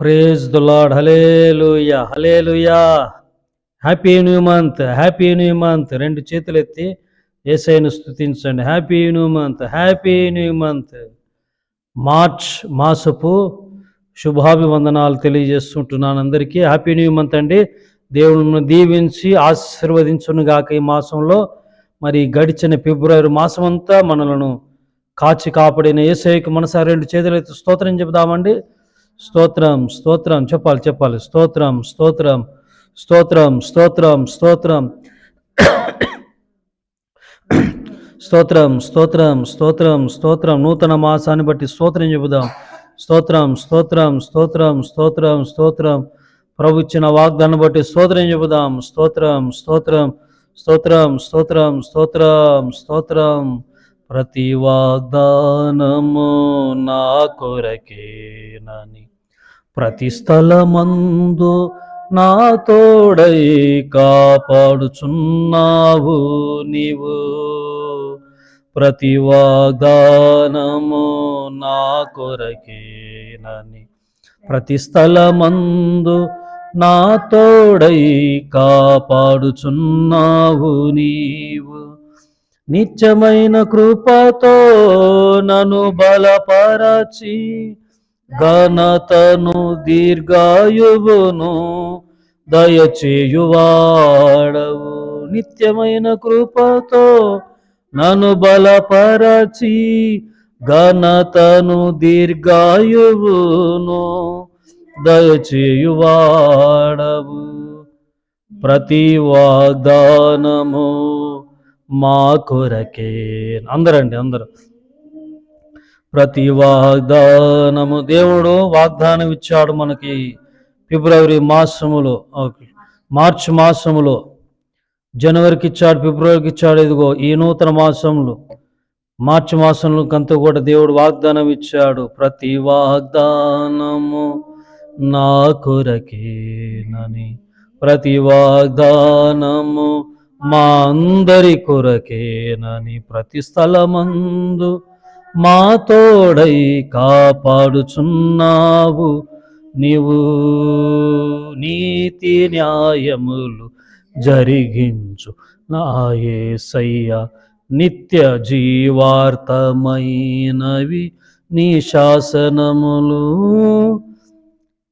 Praise the lord hallelujah hallelujah happy new month happy new month రెండు చేతులు ఎత్తి ఏసైను స్థుతించండి happy new month happy new month March మాసపు శుభాభివందనాలు తెలియజేస్తుంటున్నాను అందరికీ. హ్యాపీ న్యూ మంత్ అండి. దేవుని దీవించి ఆశీర్వదించునుగాక ఈ మాసంలో. మరి గడిచిన ఫిబ్రవరి మాసం అంతా మనలను కాచి కాపాడిన ఏసైకి మనసారి రెండు చేతులు ఎత్తి స్తోత్రం చెబుదామండి. స్తోత్రం స్తోత్రం చెప్పాలి చెప్పాలి స్తోత్రం స్తోత్రం స్తోత్రం స్తోత్రం స్తోత్రం స్తోత్రం స్తోత్రం స్తోత్రం స్తోత్రం నూతన మాసాన్ని బట్టి స్తోత్రం చెబుదాం స్తోత్రం స్తోత్రం స్తోత్రం స్తోత్రం స్తోత్రం ప్రభు ఇచ్చిన వాగ్దాన్ని బట్టి స్తోత్రం చెబుదాం స్తోత్రం స్తోత్రం స్తోత్రం స్తోత్రం స్తోత్రం స్తోత్రం ప్రతి వాగ్దానము నా కొరకేనని ప్రతి స్థలమందు నా తోడై కాపాడుచున్నావు నీవు. ప్రతి వాగ్దానము నా కొరకేనని ప్రతి స్థలమందు నా తోడై కాపాడుచున్నావు నీవు. నిత్యమైన కృపతో నన్ను బలపరచి ఘనతను దీర్ఘాయువును దయచేయువాడవు. నిత్యమైన కృపతో నను బలపరచి ఘనతను దీర్ఘాయువును దయచేయువాడవు. ప్రతి వాగ్దానము మా కొరకే. అందరండి అందరూ. ప్రతి వాగ్దానము దేవుడు వాగ్దానం ఇచ్చాడు మనకి ఫిబ్రవరి మాసములో మార్చి మాసములో. జనవరికి ఇచ్చాడు ఫిబ్రవరికి ఇచ్చాడు ఇదిగో ఈ నూతన మాసంలో మార్చి మాసంలో కంతా కూడా దేవుడు వాగ్దానం ఇచ్చాడు ప్రతి వాగ్దానము నా కొరకేనని ప్రతి వాగ్దానము మా అందరి కొరకేనని ప్రతి స్థలమందు మా తోడై కాపాడుచున్నావు నీవు. నీతి న్యాయములు జరిగించు నాయసయ్య నిత్య జీవార్థమైనవి నీ శాసనములు.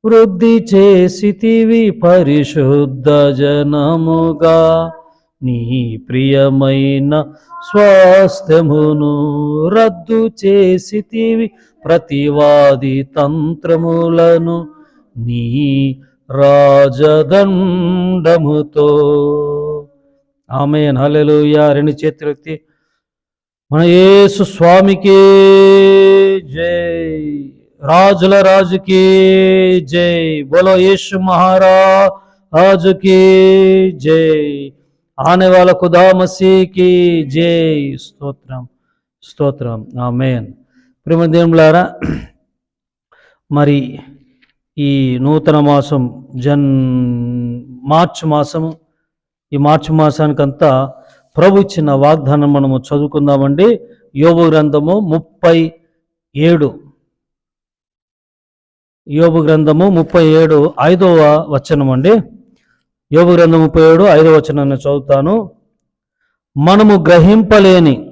వృద్ధి చేసితివి పరిశుద్ధ జనముగా. నీ ప్రియమైన స్వాస్థ్యమును రద్దు చేసితివి ప్రతివాది తంత్రములను నీ రాజదండముతో. ఆమె హల్లెలూయా. రెండు చేతులెత్తి మన యేసు స్వామికి జై. రాజుల రాజుకి జై. బోలో యేసు మహారాజుకి జై. ఆనే వాళ్ళ ఖుదా మసీకి జై. స్తోత్రం స్తోత్రం. ఆమెన్. ప్రేమ దేవులారా మరి ఈ నూతన మాసం జన్ మార్చ్ మాసము ఈ మార్చి మాసానికంతా ప్రభు ఇచ్చిన వాగ్దానం మనము చదువుకుందామండి. యోగు గ్రంథము ముప్పై ఏడు. యోగు గ్రంథము ముప్పై ఏడు ఐదవ వచనం అండి యోగు గ్రంథం ముప్పై ఏడు ఐదో వచనాన్ని చదువుతాను. మనము గ్రహింపలేని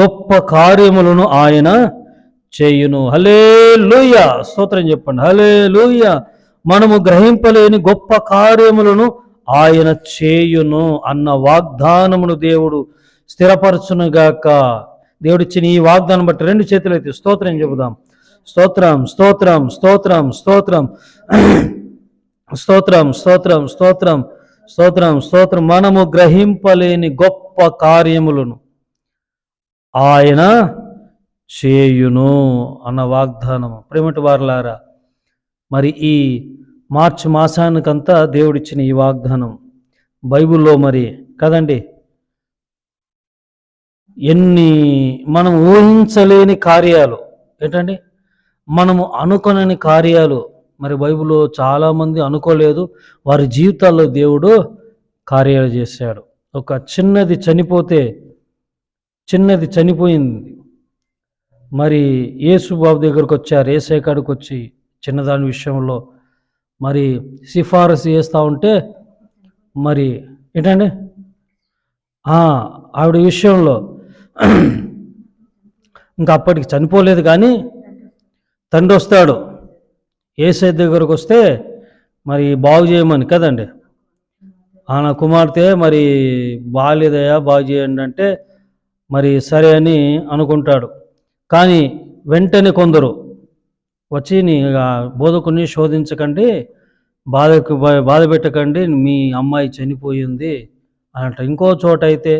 గొప్ప కార్యములను ఆయన చేయును. హలే లూయ స్తోత్రం చెప్పండి. హలే లూయ మనము గ్రహింపలేని గొప్ప కార్యములను ఆయన చేయును అన్న వాగ్దానమును దేవుడు స్థిరపరచునుగాక. దేవుడిచ్చిన ఈ వాగ్దానం బట్టి రెండు చేతులు అయితే స్తోత్రం చెబుదాం. స్తోత్రం స్తోత్రం స్తోత్రం స్తోత్రం. స్తోత్రం స్తోత్రం స్తోత్రం స్తోత్రం స్తోత్రం. మనము గ్రహింపలేని గొప్ప కార్యములను ఆయన చేయును అన్న వాగ్దానము. ప్రేమటి వారులారా మరి ఈ మార్చి మాసానికంతా దేవుడిచ్చిన ఈ వాగ్దానం బైబిల్లో మరి కదండి? ఎన్ని మనం ఊహించలేని కార్యాలు ఏంటండి? మనము అనుకొనని కార్యాలు మరి బైబిల్లో చాలామంది అనుకోలేదు. వారి జీవితాల్లో దేవుడు కార్యాలు చేశాడు. ఒక చిన్నది చనిపోతే చిన్నది చనిపోయింది. మరి ఏసుబాబు దగ్గరకు వచ్చారు. ఏసై వచ్చి చిన్నదాని విషయంలో మరి సిఫారసు చేస్తూ ఉంటే మరి ఏంటండి? ఆవిడ విషయంలో ఇంకా అప్పటికి చనిపోలేదు కానీ తండ్రి వస్తాడు. ఏసై దగ్గరకు వస్తే మరి బాగు చేయమని కదండి. ఆ నా కుమార్తె మరి బాగాలేదయా బాగు చేయండి అంటే మరి సరే అని అనుకుంటాడు. కానీ వెంటనే కొందరు వచ్చి నీ బోధకుని శోధించకండి బాధకు బాధ పెట్టకండి మీ అమ్మాయి చనిపోయింది అని ఇంకో చోట అయితే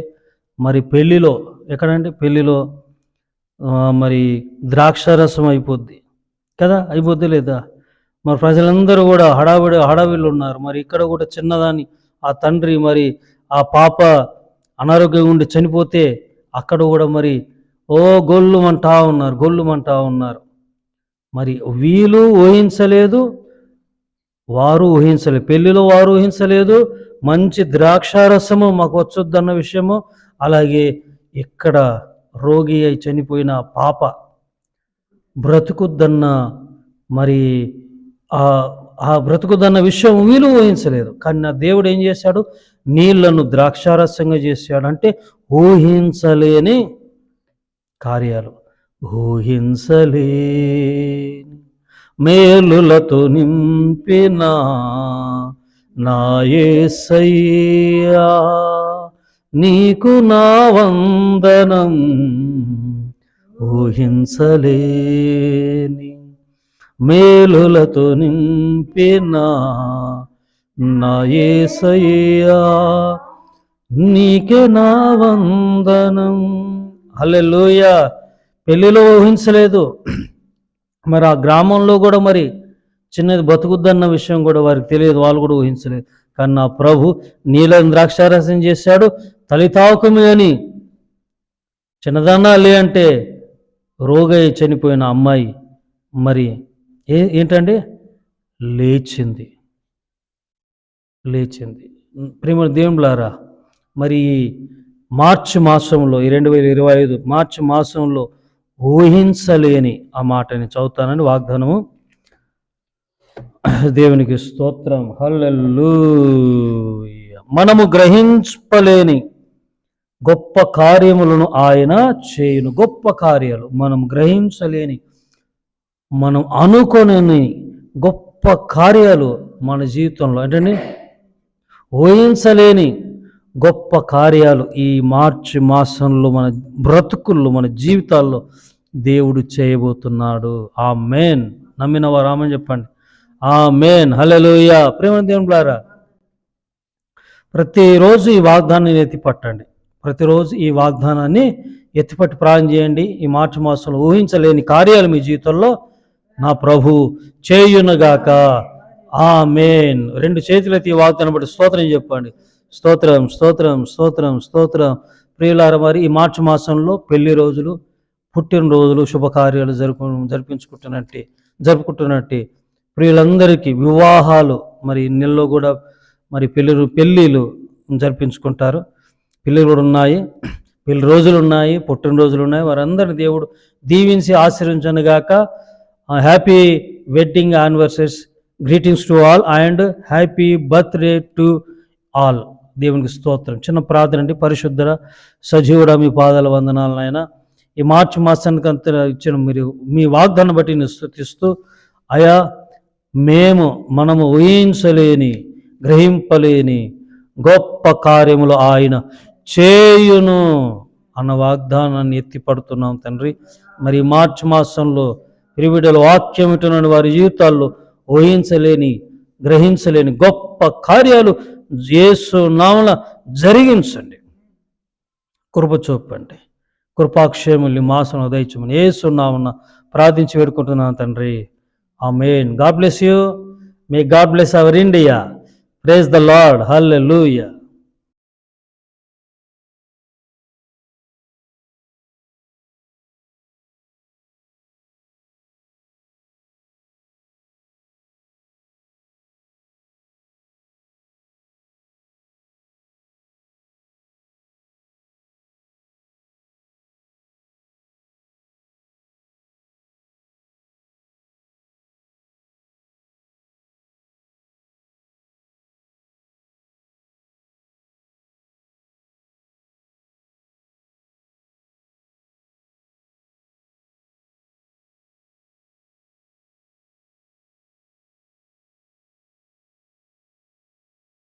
మరి పెళ్ళిలో ఎక్కడండి? పెళ్ళిలో మరి ద్రాక్షారసం అయిపోద్ది కదా? అయిపోద్ది లేదా? మరి ప్రజలందరూ కూడా హడావిడి హడావిళ్ళు ఉన్నారు మరి ఇక్కడ కూడా చిన్నదాని ఆ తండ్రి మరి ఆ పాప అనారోగ్యం ఉండి చనిపోతే అక్కడ కూడా మరి ఓ గొల్లుమంటా ఉన్నారు గొల్లుమంటా ఉన్నారు. మరి వీళ్ళు ఊహించలేదు వారు ఊహించలేదు. పెళ్ళిలో వారు ఊహించలేదు మంచి ద్రాక్షారసము మాకు వచ్చొద్దన్న విషయము. అలాగే ఇక్కడ రోగి అయి చనిపోయిన పాప బ్రతుకుద్దన్న మరి ఆ ఆ బ్రతుకుదన్న విషయం వీలు ఊహించలేదు. కానీ నా దేవుడు ఏం చేశాడు? నీళ్ళను ద్రాక్షారసంగా చేశాడు. అంటే ఊహించలేని కార్యాలు. ఊహించలేని మేలులతో నింపిన నాయసయ్యా నీకు నా వందనం ఊహించలేని మేలులతో నింపినా నా ఏసయ్యా నీకే నా వందనం. అల్లెలుయ పెళ్ళిలో ఊహించలేదు. మరి ఆ గ్రామంలో కూడా మరి చిన్నది బతుకుద్దన్న విషయం కూడా వారికి తెలియదు వాళ్ళు కూడా ఊహించలేదు. కానీ నా ప్రభు నీళ్ళని ద్రాక్షారసం చేశాడు తలితాకుమి అని. చిన్నదన్నా లే అంటే రోగై చనిపోయిన అమ్మాయి. మరి ఏ ఏంటండి? లేచింది. లేచింది. ప్రేమ దేవులారా మరి మార్చి మాసంలో ఈ రెండు వేల ఇరవై ఐదు మార్చి మాసంలో ఊహించలేని ఆ మాటని చదువుతానని వాగ్దానము. దేవునికి స్తోత్రం. హల్లెల్లు మనము గ్రహించలేని గొప్ప కార్యములను ఆయన చేయును. గొప్ప కార్యాలు. మనం గ్రహించలేని మనం అనుకోని గొప్ప కార్యాలు మన జీవితంలో ఏంటండి? ఊహించలేని గొప్ప కార్యాలు ఈ మార్చి మాసంలో మన బ్రతుకుల్లో మన జీవితాల్లో దేవుడు చేయబోతున్నాడు. ఆ మేన్ నమ్మిన వారు ఆమె చెప్పండి. ఆ మేన్ హలెలుయ ప్రేమ దేవుడులారా ప్రతిరోజు ఈ వాగ్దానాన్ని ఎత్తిపట్టండి. ప్రతిరోజు ఈ వాగ్దానాన్ని ఎత్తిపట్టి ప్రారంభం చేయండి. ఈ మార్చి మాసంలో ఊహించలేని కార్యాలు మీ జీవితంలో నా ప్రభు చేయునుగాక. ఆ మేన్ రెండు చేతులెత్తి ఈ వాగ్దానం బట్టి స్తోత్రం చెప్పండి. స్తోత్రం స్తోత్రం స్తోత్రం స్తోత్రం. ప్రియులార మరి ఈ మార్చి మాసంలో పెళ్ళి రోజులు పుట్టినరోజులు శుభకార్యాలు జరుపు జరిపించుకుంటున్నట్టే జరుపుకుంటున్నట్టే ప్రియులందరికీ వివాహాలు మరి నెలలో కూడా మరి పెళ్ళి పెళ్ళిళ్ళు జరిపించుకుంటారు. పెళ్ళిళ్ళు కూడా ఉన్నాయి. పెళ్ళి రోజులు ఉన్నాయి పుట్టినరోజులు ఉన్నాయి. వారందరిని దేవుడు దీవించి ఆశీర్వించనుగాక. Happy wedding anniversaries greetings to all and happy birthday to all దేవునికి స్తోత్రం. చిన్న ప్రార్థన అండి. పరిశుద్ధ సజీవుడ మీ పాదాల వందనాలనైనా ఈ మార్చి మాసానికి అంత ఇచ్చిన మీరు మీ వాగ్దానం బట్టి నేను స్థుతిస్తూ అయా మేము మనము ఊహించలేని గ్రహింపలేని గొప్ప కార్యములు ఆయన చేయును అన్న వాగ్దానాన్ని ఎత్తిపడుతున్నాం తండ్రి. మరి మార్చి మాసంలో ఇరువిడల వాక్యమిటనని వారి జీవితాల్లో ఊహించలేని గ్రహించలేని గొప్ప కార్యాలు యేసు నామల జరిగించండి. కృప చూపండి. కృపాక్షేముల్ని మాసం ఉదయించమని యేసు నామన ప్రార్థించి వేడుకుంటున్నాను తండ్రి. Amen God bless you. May God bless our India. Praise the Lord. Hallelujah.